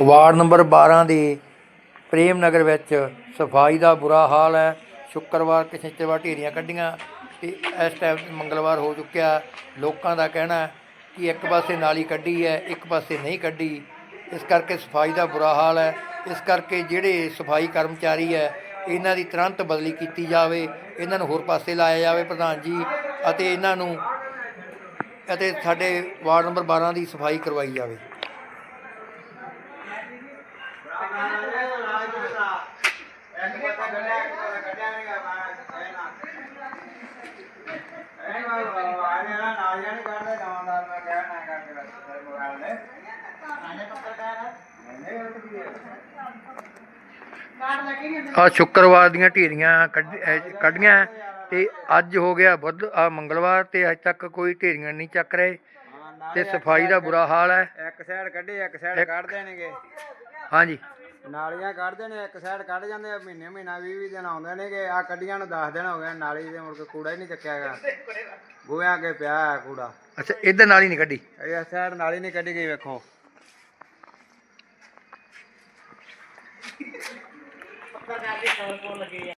Ward number 12 ਦੇ ਪ੍ਰੇਮ ਨਗਰ ਵਿੱਚ ਸਫ਼ਾਈ ਦਾ ਬੁਰਾ ਹਾਲ ਹੈ। ਸ਼ੁੱਕਰਵਾਰ ਤੇ ਸ਼ਨੀਚਰਵਾਰ ਢੇਰੀਆਂ ਕੱਢੀਆਂ ਤੇ ਇਸ ਟਾਈਮ ਮੰਗਲਵਾਰ ਹੋ ਚੁੱਕਿਆ। ਲੋਕਾਂ ਦਾ ਕਹਿਣਾ ਕਿ ਇੱਕ ਪਾਸੇ ਨਾਲੀ ਕੱਢੀ ਹੈ, ਇੱਕ ਪਾਸੇ ਨਹੀਂ ਕੱਢੀ। ਇਸ ਕਰਕੇ ਸਫ਼ਾਈ ਦਾ ਬੁਰਾ ਹਾਲ ਹੈ। ਇਸ ਕਰਕੇ ਜਿਹੜੇ ਸਫ਼ਾਈ ਕਰਮਚਾਰੀ ਹੈ, ਇਹਨਾਂ ਦੀ ਤੁਰੰਤ ਬਦਲੀ ਕੀਤੀ ਜਾਵੇ। ਇਹਨਾਂ ਨੂੰ ਹੋਰ ਪਾਸੇ ਲਾਇਆ ਜਾਵੇ ਪ੍ਰਧਾਨ ਜੀ ਅਤੇ ਇਹਨਾਂ ਨੂੰ ਅਤੇ ਸਾਡੇ ਵਾਰਡ ਨੰਬਰ 12 ਦੀ ਸਫ਼ਾਈ ਕਰਵਾਈ ਜਾਵੇ। ਆ ਸ਼ੁੱਕਰਵਾਰ ਦੀਆਂ ਢੇਰੀਆਂ ਕੱਢੀਆਂ ਤੇ ਅੱਜ ਹੋ ਗਿਆ ਬੁੱਧ ਆ ਮੰਗਲਵਾਰ ਤੇ ਅੱਜ ਤੱਕ ਕੋਈ ਢੇਰੀਆਂ ਨਹੀਂ ਚੱਕ ਰਹੇ ਤੇ ਸਫ਼ਾਈ ਦਾ ਬੁਰਾ ਹਾਲ ਹੈ। ਇੱਕ ਸਾਈਡ ਕੱਢੇ ਇੱਕ ਸਾਈਡ ਕੱਢ ਦੇਣਗੇ। ਹਾਂਜੀ। ਨਾਲੀਆਂ ਕੱਢਦੇ ਨੇ ਇੱਕ ਸਾਈਡ ਕੱਢ ਜਾਂਦੇ ਆ ਮਹੀਨੇ ਮਹੀਨਾ 20 20 ਦਿਨ ਆਉਂਦੇ ਨੇਗੇ। ਆ ਕੱਢੀਆਂ ਨੂੰ 10 ਦਿਨ ਹੋ ਗਏ ਨਾਲੀ ਦੇ ਮੁੜ ਕੇ ਕੂੜਾ ਹੀ ਨਹੀਂ ਚੱਕਿਆਗਾ। ਗੋਇਆਂ ਅੱਗੇ ਪਿਆ ਹੈ ਕੂੜਾ। ਅੱਛਾ ਇੱਧਰ ਨਾਲ ਨਹੀਂ ਕੱਢੀ? ਇਹ ਸਾਈਡ ਨਾਲੀ ਨਹੀਂ ਕੱਢੀ ਗਈ ਵੇਖੋ। ਲੱਗੇ